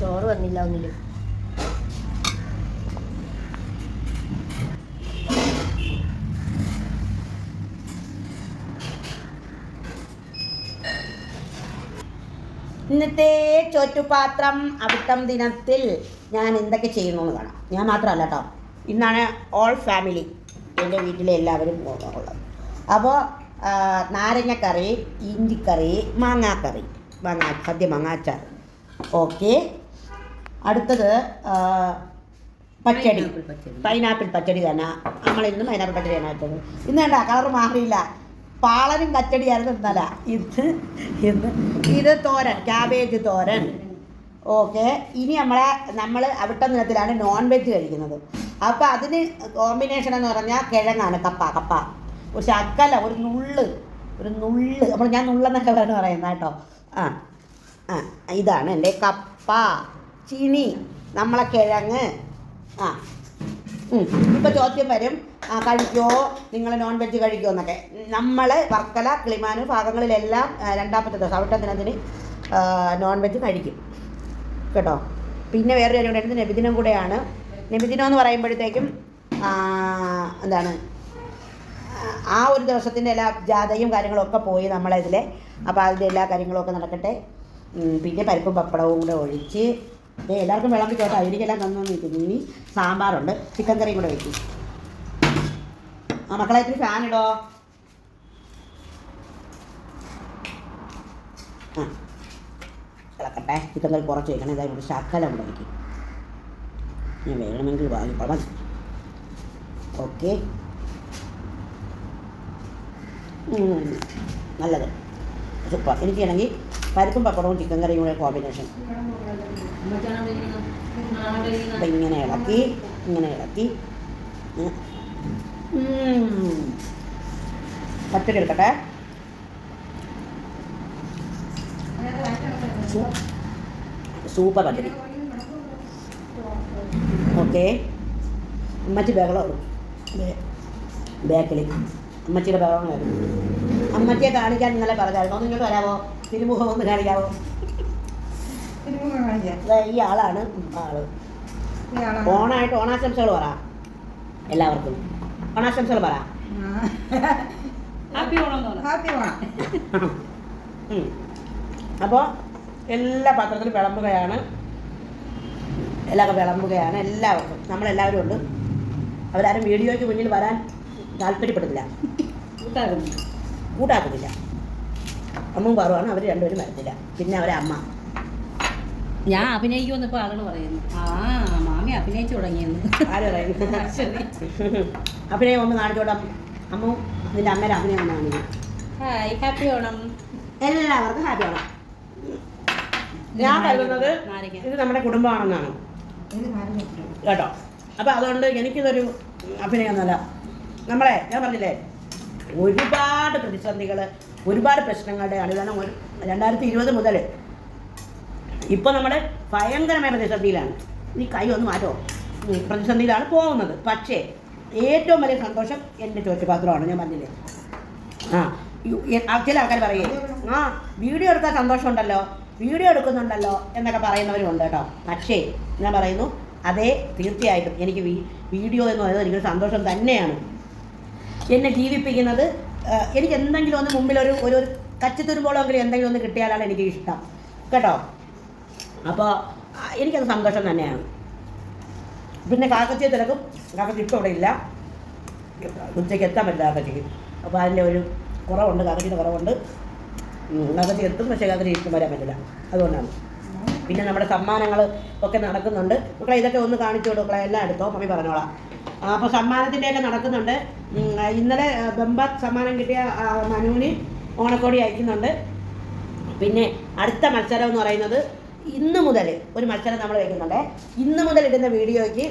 ചോറ് വന്നില്ല ഒന്നിലും. ഇന്നത്തെ ചോറ്റുപാത്രം അവിട്ടം ദിനത്തിൽ ഞാൻ എന്തൊക്കെ ചെയ്യുന്നു എന്ന് കാണാം. ഞാൻ മാത്രമല്ല കേട്ടോ ഇന്നാണ് ഓൾ ഫാമിലി എന്റെ വീട്ടിലെ എല്ലാവരും ഉള്ളത് അപ്പോൾ നാരങ്ങക്കറി ഇഞ്ചിക്കറി മാങ്ങാക്കറി മാങ്ങാ സദ്യ മാങ്ങാച്ചാർ ഓക്കെ? അടുത്തത് പച്ചടി. പൈനാപ്പിൾ പച്ചടി. തന്നെ. നമ്മളിന്ന് പൈനാപ്പിൾ പച്ചടി തന്നെ വെച്ചത് ഇന്ന് വേണ്ട കളർ മാറിയില്ല. പാളനും കച്ചടിയായിരുന്നു ഇന്നല. ഇത് ഇന്ന് ഇത് തോരൻ ക്യാബേജ് തോരൻ. ഓക്കെ ഇനി നമ്മളെ നമ്മൾ അവിട്ട നിലത്തിലാണ് നോൺ വെജ് കഴിക്കുന്നത്. അപ്പോൾ അതിന് കോമ്പിനേഷൻ എന്ന് പറഞ്ഞാൽ കിഴങ്ങാണ് കപ്പ കപ്പ. ഒരു ശക്കല ഒരു നുള്ള് ഒരു നുള്ള്. അപ്പോൾ ഞാൻ നുള്ളെന്നൊക്കെ പറഞ്ഞു പറയുന്നത് കേട്ടോ. ആ ആ ഇതാണ് എന്റെ കപ്പ. ചീനി നമ്മളെ കിഴങ്ങ്. ആ. ഇപ്പോൾ ചോദ്യം വരും. ആ, കഴിക്കുമോ നിങ്ങൾ നോൺ വെജ് കഴിക്കുമോ എന്നൊക്കെ. നമ്മൾ വർക്കല കിളിമാനൂർ ഭാഗങ്ങളിലെല്ലാം രണ്ടാമത്തെ ദിവസം അവിടുത്തെ ദിനത്തിന് നോൺ വെജ് കഴിക്കും. കേട്ടോ? പിന്നെ വേറൊരു കാര്യം കൂടെ നബിദിനം കൂടെയാണ്. നബിദിനം എന്ന് പറയുമ്പോഴത്തേക്കും എന്താണ്? ആ ഒരു ദിവസത്തിന്റെ എല്ലാ ജാഥയും കാര്യങ്ങളൊക്കെ പോയി നമ്മളതിൽ അപ്പോൾ അതിന്റെ എല്ലാ കാര്യങ്ങളൊക്കെ നടക്കട്ടെ. പിന്നെ പരിപ്പും പപ്പടവും കൂടെ ഒഴിച്ച് ദേ എല്ലാവർക്കും വിളമ്പി കേട്ടോ എനിക്കെല്ലാം തന്നു നിൽക്കുന്നു ഇനി സാമ്പാറുണ്ട്. ചിക്കൻ കറിയും കൂടെ വെക്കും. ആ മക്കളെ ഇത്തിരി ഫാൻ ഇടോ. ആ ഇളക്കട്ടെ. ചിക്കൻ കറി കുറച്ച് വയ്ക്കണം ഇതായി കൂടി ശക്കലം കൂടെ വയ്ക്കും ഞാൻ വേണമെങ്കിൽ വാങ്ങിക്കോളാം ഓക്കെ. നല്ലത്. സൂപ്പർ. എനിക്കാണെങ്കിൽ പരിപ്പും പപ്പടവും ചിക്കൻ കറിയും കൂടെ കോമ്പിനേഷൻ അപ്പം ഇങ്ങനെ ഇളക്കി ഇങ്ങനെ ഇളക്കി. പച്ചടി എടുക്കട്ടെ. സൂപ്പർ പച്ചടി. ഓക്കെ. അമ്മച്ചി ബഹളം ബാക്കിൽ അമ്മച്ചിയുടെ ബഹളമായിരുന്നു. അമ്മച്ചിയെ കാണിക്കാൻ ഇന്നലെ പറഞ്ഞായിരുന്നു. ഒന്ന് ഇങ്ങോട്ട് വരാമോ? തിരുമുഖം ഒന്ന് കാണിക്കാമോ ഈ ആളാണ് ആൾ. ഓണായിട്ട് ഓണാശംസകൾ പറ. എല്ലാവർക്കും. ഓണാശംസകൾ പറ. അപ്പോൾ എല്ലാ പത്രത്തിലും വിളമ്പുകയാണ്. എല്ലാവർക്കും വിളമ്പുകയാണ്. എല്ലാവർക്കും. നമ്മളെല്ലാവരും ഉണ്ട്. അവരാരും വീഡിയോയ്ക്ക് മുന്നിൽ വരാൻ താല്പര്യപ്പെടുന്നില്ല. കൂട്ടാക്കുന്നില്ല അമ്മും പറവാണ് അവർ രണ്ടുപേരും വരത്തില്ല. പിന്നെ അവരെ അമ്മ. ഞാൻ അഭിനയിക്കുമെന്ന് ഇപ്പൊ ആളുകൾ പറയുന്നു. ആ മാമി അഭിനയിച്ചു തുടങ്ങിയെന്ന്. ആര് പറയുന്നു. അഭിനയം ഒന്ന് കാണിച്ചോടാം. അമ്മു നിന്റെ അമ്മയുടെ അഭിനയം ഒന്ന് കാണിക്കും. Hi happy Onam. എല്ലാവർക്കും ഹാപ്പി ഓണം. ഞാൻ കരുതുന്നത്. ഇത് നമ്മുടെ കുടുംബമാണെന്നാണ്. കേട്ടോ? അപ്പോൾ അതുകൊണ്ട് എനിക്കിതൊരു അഭിനയമൊന്നുമല്ല നമ്മളെ ഞാൻ പറഞ്ഞില്ലേ? ഒരുപാട് പ്രതിസന്ധികൾ ഒരുപാട് പ്രശ്നങ്ങളുടെ അണിതാണ് രണ്ടായിരത്തി ഇരുപത് മുതൽ ഇപ്പോൾ നമ്മൾ ഭയങ്കരമായ പ്രതിസന്ധിയിലാണ്. ഈ കൈ ഒന്ന് മാറ്റോ? പ്രതിസന്ധിയിലാണ് പോകുന്നത്. പക്ഷേ ഏറ്റവും വലിയ സന്തോഷം എന്റെ ചോറ്റുപാത്രമാണ് ഞാൻ പറഞ്ഞില്ലേ? ആ ചില ആൾക്കാർ പറയേ ആ വീഡിയോ എടുത്താൽ സന്തോഷമുണ്ടല്ലോ വീഡിയോ എടുക്കുന്നുണ്ടല്ലോ എന്നൊക്കെ പറയുന്നവരുണ്ട് കേട്ടോ. പക്ഷേ ഞാൻ പറയുന്നു അതേ തീർച്ചയായിട്ടും എനിക്ക് വീഡിയോ എന്ന് പറയുന്നത് എനിക്കൊരു സന്തോഷം തന്നെയാണ്. എന്നെ ജീവിപ്പിക്കുന്നത് എനിക്ക് എന്തെങ്കിലും ഒന്ന് മുമ്പിൽ ഒരു ഒരു കച്ചിത്തുരുമ്പോളെങ്കിലും എന്തെങ്കിലും ഒന്ന് കിട്ടിയാലാണ് എനിക്ക് ഇഷ്ടം. കേട്ടോ? അപ്പോൾ എനിക്കത് സന്തോഷം തന്നെയാണ്. പിന്നെ കാക്കച്ചിയെ തിരക്കും. കാക്കച്ചി ഇപ്പോൾ ഇവിടെ ഇല്ല. ഉച്ചയ്ക്ക് എത്താൻ പറ്റില്ല കാക്കച്ചിക്ക്. അപ്പോൾ അതിന്റെ ഒരു കുറവുണ്ട് കാക്കച്ചിന്റെ കുറവുണ്ട്. കാക്കച്ചി എത്തും പക്ഷേ കാക്കച്ചി ഇഷ്ടം വരാൻ പറ്റില്ല. അതുകൊണ്ടാണ്. പിന്നെ നമ്മുടെ സമ്മാനങ്ങൾ ഒക്കെ നടക്കുന്നുണ്ട്. മക്കളെ ഇതൊക്കെ ഒന്ന് കാണിച്ചു കൊടുക്കളെ എല്ലാം എടുത്തോ? മമ്മി പറഞ്ഞോളാം. അപ്പോൾ സമ്മാനത്തിന്റെയൊക്കെ നടക്കുന്നുണ്ട്. ഇന്നലെ ബെമ്പ സമ്മാനം കിട്ടിയ മനുവിന് ഓണക്കോടി അയക്കുന്നുണ്ട്. പിന്നെ അടുത്ത മത്സരം എന്ന് പറയുന്നത് ഇന്ന് മുതൽ ഒരു മത്സരം നമ്മൾ വയ്ക്കുന്നുണ്ട് ഇന്ന് മുതൽ ഇടുന്ന വീഡിയോയ്ക്ക്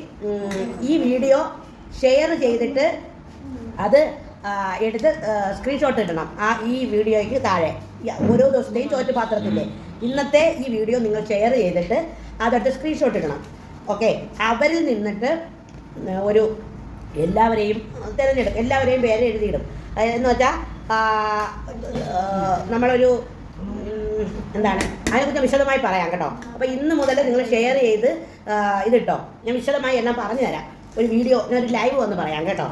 ഈ വീഡിയോ ഷെയർ ചെയ്തിട്ട് അത് എടുത്ത് സ്ക്രീൻഷോട്ട് ഇടണം. ആ ഈ വീഡിയോയ്ക്ക് താഴെ. ഓരോ ദിവസത്തെയും ചോറ്റുപാത്രത്തിന്റെ ഇന്നത്തെ ഈ വീഡിയോ നിങ്ങൾ ഷെയർ ചെയ്തിട്ട് അതെടുത്ത് സ്ക്രീൻഷോട്ട് ഇടണം. ഓക്കെ അവരിൽ നിന്നിട്ട് ഒരു എല്ലാവരെയും തിരഞ്ഞെടുക്കും എല്ലാവരെയും പേര് എഴുതിയിടും. എന്ന് വെച്ചാൽ നമ്മളൊരു എന്താണ് അതിനെ എന്താണ് അതിനെക്കുറിച്ച് വിശദമായി പറയാം കേട്ടോ. അപ്പോൾ ഇന്ന് മുതൽ നിങ്ങൾ ഷെയർ ചെയ്ത് ഇതിട്ടോ. ഞാൻ വിശദമായി എല്ലാം പറഞ്ഞു തരാം. ഒരു വീഡിയോ ഞാനൊരു ലൈവ് വന്ന് പറയാം കേട്ടോ.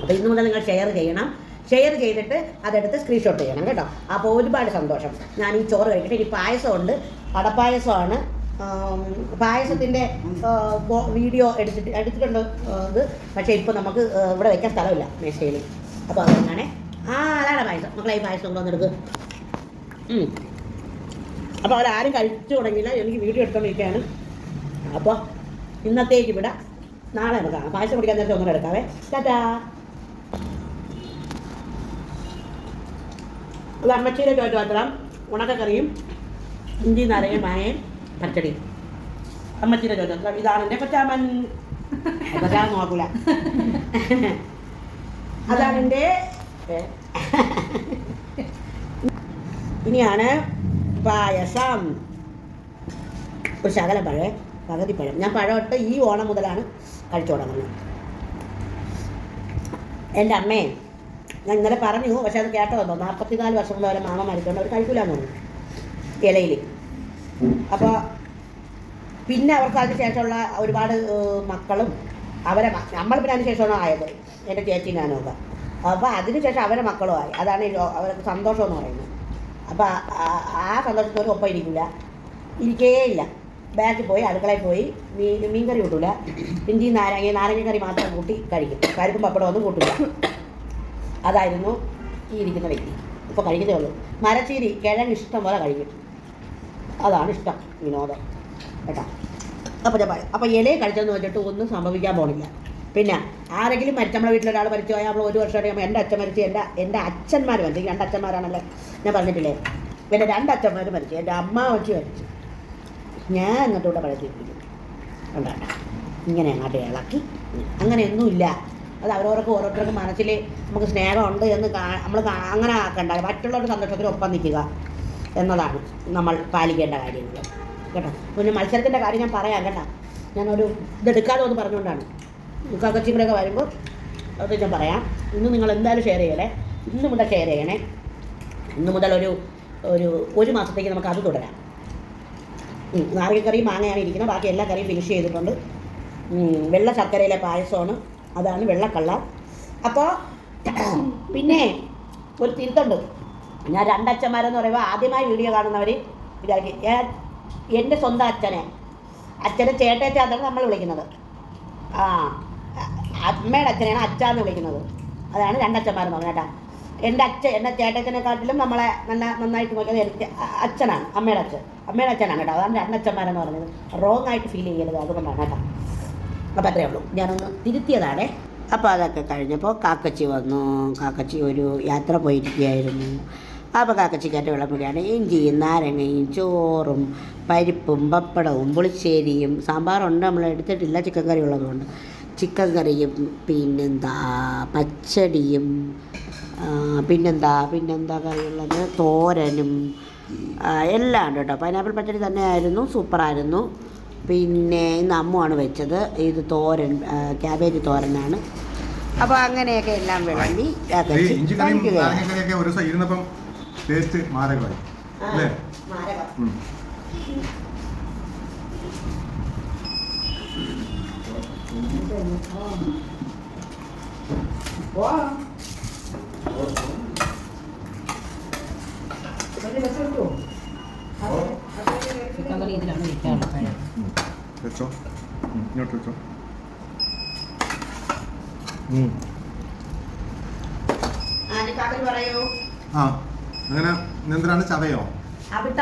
അപ്പോൾ ഇന്ന് മുതൽ നിങ്ങൾ ഷെയർ ചെയ്യണം. ഷെയർ ചെയ്തിട്ട് അതെടുത്ത് സ്ക്രീൻഷോട്ട് ചെയ്യണം കേട്ടോ. അപ്പോൾ ഒരുപാട് സന്തോഷം. ഞാൻ ഈ ചോറ് കഴിക്കട്ടെ. ഇനി പായസമുണ്ട്. അടപ്പായസമാണ് പായസത്തിന്റെ വീഡിയോ എടുത്തിട്ട് എടുത്തിട്ടുണ്ട് ഇത്? പക്ഷേ ഇപ്പോൾ നമുക്ക് ഇവിടെ വെക്കാൻ സ്ഥലമില്ല മേശയിൽ. അപ്പോൾ അതുകൊണ്ടാണേ ആ അതാണ് പായസം. മക്കളെ ഈ പായസം കൊണ്ടുവന്നെടുക്ക്. അപ്പോൾ അവരാരും കഴിച്ചു തുടങ്ങിയില്ല. എനിക്ക് വീഡിയോ എടുത്തോണ്ടിരിക്കുകയാണ് അപ്പോൾ ഇന്നത്തേക്ക് ഇവിടെ നാളെ നമുക്ക് കാണാം. പായസം കുടിക്കാൻ നേരത്തെ ഒന്നും എടുക്കാവേ. ടാറ്റാ. അമ്മച്ചീരെ ചോദിച്ചു മാത്രം ഉണക്കക്കറിയും ഇഞ്ചി നാരങ്ങ മാങ്ങയും. പച്ചടിയും അമ്മച്ചിയുടെ ചോദ്യം. ഇതാണ് എന്റെ കൊച്ചാമൻ. കൊച്ചാമൻ നോക്കൂല. അതാണ് എന്റെ. ഇനിയാണ് പായസം. ഒരു ശകല പഴേ പകുതി പഴം ഞാൻ പഴമിട്ട് ഈ ഓണം മുതലാണ് കഴിച്ചു തുടങ്ങുന്നത്. എന്റെ അമ്മേ ഞാൻ ഇന്നലെ പറഞ്ഞു പക്ഷെ അത് കേട്ടോ നാൽപ്പത്തിനാല് വർഷം മുതൽ മാമ മരിച്ചുകൊണ്ട് അവർ കഴിക്കില്ലാന്ന് തോന്നുന്നു. ഇലയിൽ അപ്പോൾ പിന്നെ അവർക്ക് അതിന് ശേഷമുള്ള ഒരുപാട് മക്കളും അവരെ നമ്മൾ പിന്നെ അതിന് ശേഷമാണ് ആയത്. എന്റെ ചേച്ചി ഞാനൊക്കെ അപ്പോൾ അതിന് ശേഷം അവരെ മക്കളും ആയി. അതാണ് അവർക്ക് സന്തോഷം എന്ന് പറയുന്നത്. അപ്പോൾ ആ- സന്തോഷത്തോട് ഒപ്പം ഇരിക്കില്ല ഇരിക്കേയില്ല. ബാക്കിൽ പോയി അടുക്കളയിൽ പോയി മീൻ മീൻകറി കൂട്ടില്ല കൂട്ടൂല. ഇഞ്ചി നാരങ്ങ നാരങ്ങ കറി മാത്രം കൂട്ടി കഴിക്കും. കരുപ്പും പപ്പടം ഒന്നും കൂട്ടില്ല അതായിരുന്നു ഈ ഇരിക്കുന്ന വ്യക്തി. ഇപ്പോൾ കഴിക്കുന്നേ ഉള്ളൂ. മരച്ചീരി കിഴങ്ങ് ഇഷ്ടം പോലെ കഴിക്കും. അതാണ് ഇഷ്ടം വിനോദം. കേട്ടോ? അപ്പോൾ ഞാൻ പറയാം അപ്പോൾ ഇലയെ കഴിച്ചെന്ന് വെച്ചിട്ട് ഒന്നും സംഭവിക്കാൻ പോണില്ല. പിന്നെ ആരെങ്കിലും മരിച്ച നമ്മുടെ വീട്ടിലൊരാൾ മരിച്ചു പോയാൽ നമ്മൾ ഒരു വർഷം കഴിയുമ്പോൾ എന്റെ അച്ഛൻ മരിച്ചു എന്റെ എന്റെ അച്ഛന്മാർ മരിച്ചു രണ്ട് അച്ഛന്മാരാണല്ലേ ഞാൻ പറഞ്ഞിട്ടില്ലേ? പിന്നെ രണ്ട് അച്ഛന്മാർ മരിച്ചു എന്റെ അമ്മ വെച്ച് മരിച്ചു. ഞാൻ എന്നിട്ട് ഇവിടെ തീർപ്പിക്കും ഉണ്ടാണ്ട ഇങ്ങനെ അങ്ങോട്ട് ഇളക്കി. അങ്ങനെയൊന്നുമില്ല. അത് അവരവർക്ക് ഓരോരുത്തർക്കും മനസ്സിൽ നമുക്ക് സ്നേഹമുണ്ട് എന്ന് നമ്മൾ അങ്ങനെ ആക്കണ്ട. മറ്റുള്ളവരുടെ സന്തോഷത്തിന് ഒപ്പം നിൽക്കുക. എന്നതാണ് നമ്മൾ പാലിക്കേണ്ട കാര്യങ്ങൾ. കേട്ടോ? പിന്നെ മത്സരത്തിന്റെ കാര്യം ഞാൻ പറയാം കേട്ടോ. ഞാനൊരു ഇതെടുക്കാതെ ഒന്ന് പറഞ്ഞുകൊണ്ടാണ്. കക്കച്ചിയും കൂടെയൊക്കെ വരുമ്പോൾ അത് ഞാൻ പറയാം. ഇന്ന് നിങ്ങൾ എന്തായാലും ഷെയർ ചെയ്യണേ ഇന്ന് മുതൽ ഷെയർ ചെയ്യണേ. ഇന്ന് മുതൽ ഒരു ഒരു ഒരു മാസത്തേക്ക് നമുക്ക് അത് തുടരാം. നാരങ്ങക്കറിയും മാങ്ങയാണ് ഇരിക്കുന്നത്. ബാക്കി എല്ലാ കറിയും ഫിനിഷ് ചെയ്തിട്ടുണ്ട്. വെള്ള ശർക്കരയിലെ പായസമാണ്. അതാണ് വെള്ളക്കള്ള. അപ്പോൾ പിന്നെ ഒരു തിരുത്തുണ്ട്. ഞാൻ രണ്ടച്ഛന്മാരെന്ന് പറയുമ്പോൾ ആദ്യമായി വീഡിയോ കാണുന്നവർ വിചാരിക്കും എന്റെ സ്വന്തം അച്ഛനെ. അച്ഛനെ ചേട്ടേച്ചാന്നാണ് നമ്മൾ വിളിക്കുന്നത്. ആ അമ്മയുടെ അച്ഛനെയാണ് അച്ഛാന്ന് വിളിക്കുന്നത്. അതാണ് രണ്ടച്ഛന്മാരെന്ന് എന്ന് കേട്ടോ. എന്റെ അച്ഛൻ എന്റെ ചേട്ടച്ചനെക്കാട്ടിലും നമ്മളെ നല്ല നന്നായിട്ട് നോക്കിയത് എനിക്ക് അച്ഛനാണ് അമ്മയുടെ അച്ഛൻ. അമ്മയുടെ അച്ഛനാണ് കേട്ടോ. അതാണ് രണ്ടച്ഛന്മാരെന്ന് പറഞ്ഞത്. റോങ് ആയിട്ട് ഫീൽ ചെയ്യരുത് അതുകൊണ്ടാണ് കേട്ടോ. അപ്പോൾ അത്രയേ ഉള്ളൂ. ഞാനൊന്ന് തിരുത്തിയതാണേ. അപ്പോൾ അതൊക്കെ കഴിഞ്ഞപ്പോൾ കാക്കച്ചി വന്നു. കാക്കച്ചി ഒരു യാത്ര പോയിരിക്കുകയായിരുന്നു. അപ്പോൾ കാക്കച്ചിക്കകത്ത് വിളമ്പുകയാണ്. ഇഞ്ചിയും നാരങ്ങയും ചോറും പരിപ്പും പപ്പടവും പുളിശ്ശേരിയും സാമ്പാറുണ്ട്. നമ്മൾ എടുത്തിട്ടില്ല. ചിക്കൻ കറി ഉള്ളതുകൊണ്ട് ചിക്കൻ കറിയും പിന്നെന്താ? പച്ചടിയും പിന്നെന്താ? പിന്നെന്താ കറിയുള്ളത്? തോരനും എല്ലാം ഉണ്ട് കേട്ടോ. പൈനാപ്പിൾ പച്ചടി തന്നെയായിരുന്നു. സൂപ്പറായിരുന്നു. പിന്നെ ഇന്ന് അമ്മുവാണ് വെച്ചത്. ഇത് തോരൻ ക്യാബേജ് തോരനാണ്. അപ്പോൾ അങ്ങനെയൊക്കെ എല്ലാം വിളമ്പി കഴിക്കുകയാണ്. ടേസ്റ്റ് മാരകമായി അല്ലേ. വെച്ചോ. ഇങ്ങോട്ട് വെച്ചോ. ആ, അങ്ങനെ എന്തിനാണ് ചവയോ അവിട്ട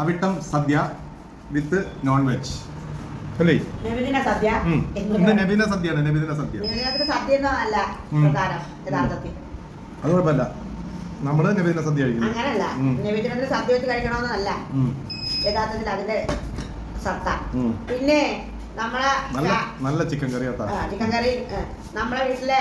Avittam. Sadya with non veg അല്ലേ? നബിദിന സദ്യ. ഇന്ന്. നബിദിന സദ്യയാണ് നബിദിന സദ്യ. അത് കുഴപ്പമില്ല. നമ്മൾ നബിദിന സദ്യ കഴിക്കുന്നു അങ്ങനല്ല. നബിദിനത്തിന് സദ്യ വെച്ച് കഴിക്കണമെന്നല്ല. ഉം. യഥാർത്ഥത്തിൽ അതിന്റെ സത്ത പിന്നെ നമ്മളെ നല്ല ചിക്കൻ കറി ചിക്കൻ കറി നമ്മളെ വീട്ടിലെ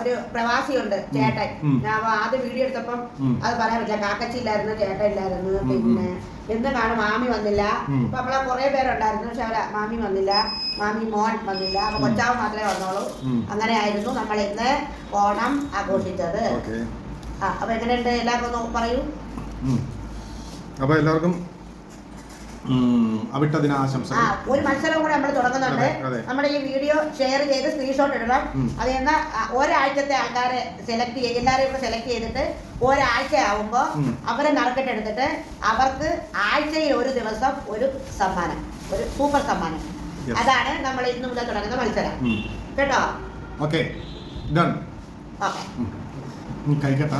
ഒരു പ്രവാസി ഒരു പ്രവാസിയുണ്ട് ചേട്ടൻ. ഞാൻ അപ്പൊ ആദ്യം വീഡിയോ എടുത്തപ്പം അത് പറയാൻ പറ്റില്ല. കാക്കച്ചി ഇല്ലായിരുന്നു ചേട്ടൻ ഇല്ലായിരുന്നു. പിന്നെ എന്ന് കാണും മാമി വന്നില്ല. അപ്പൊ നമ്മളെ കുറെ പേരുണ്ടായിരുന്നു. പക്ഷെ അവരെ മാമി വന്നില്ല. മാമി മോൻ വന്നില്ല. അപ്പൊ. കൊച്ചാവ് മാത്രമേ വന്നോളൂ. അങ്ങനെ ആയിരുന്നു നമ്മൾ ഇന്ന് ഓണം ആഘോഷിച്ചത്. അപ്പൊ എങ്ങനെയുണ്ട്? എല്ലാവർക്കും പറയൂ. അപ്പൊ എല്ലാവർക്കും ഉം, അവിട്ട ആ ഒരു മത്സരം കൂടെ നമ്മൾ തുടങ്ങുന്നുണ്ട്. നമ്മുടെ ഈ വീഡിയോ ഷെയർ ചെയ്ത് സ്ക്രീൻഷോട്ട് ഇടണം. അത് എന്നാൽ ഒരാഴ്ചത്തെ ആൾക്കാരെ സെലക്ട് ചെയ്ത് എല്ലാവരെയും കൂടെ സെലക്ട് ചെയ്തിട്ട് ഒരാഴ്ച ആവുമ്പോൾ. അവരെ നറുക്കിട്ടെടുത്തിട്ട് അവർക്ക് ആഴ്ചയിൽ ഒരു ദിവസം ഒരു സമ്മാനം ഒരു സൂപ്പർ സമ്മാനം. അതാണ് നമ്മൾ ഇന്നു മുതൽ തുടങ്ങുന്ന മത്സരം. കേട്ടോ? Okay done okay കഴിക്കട്ടാ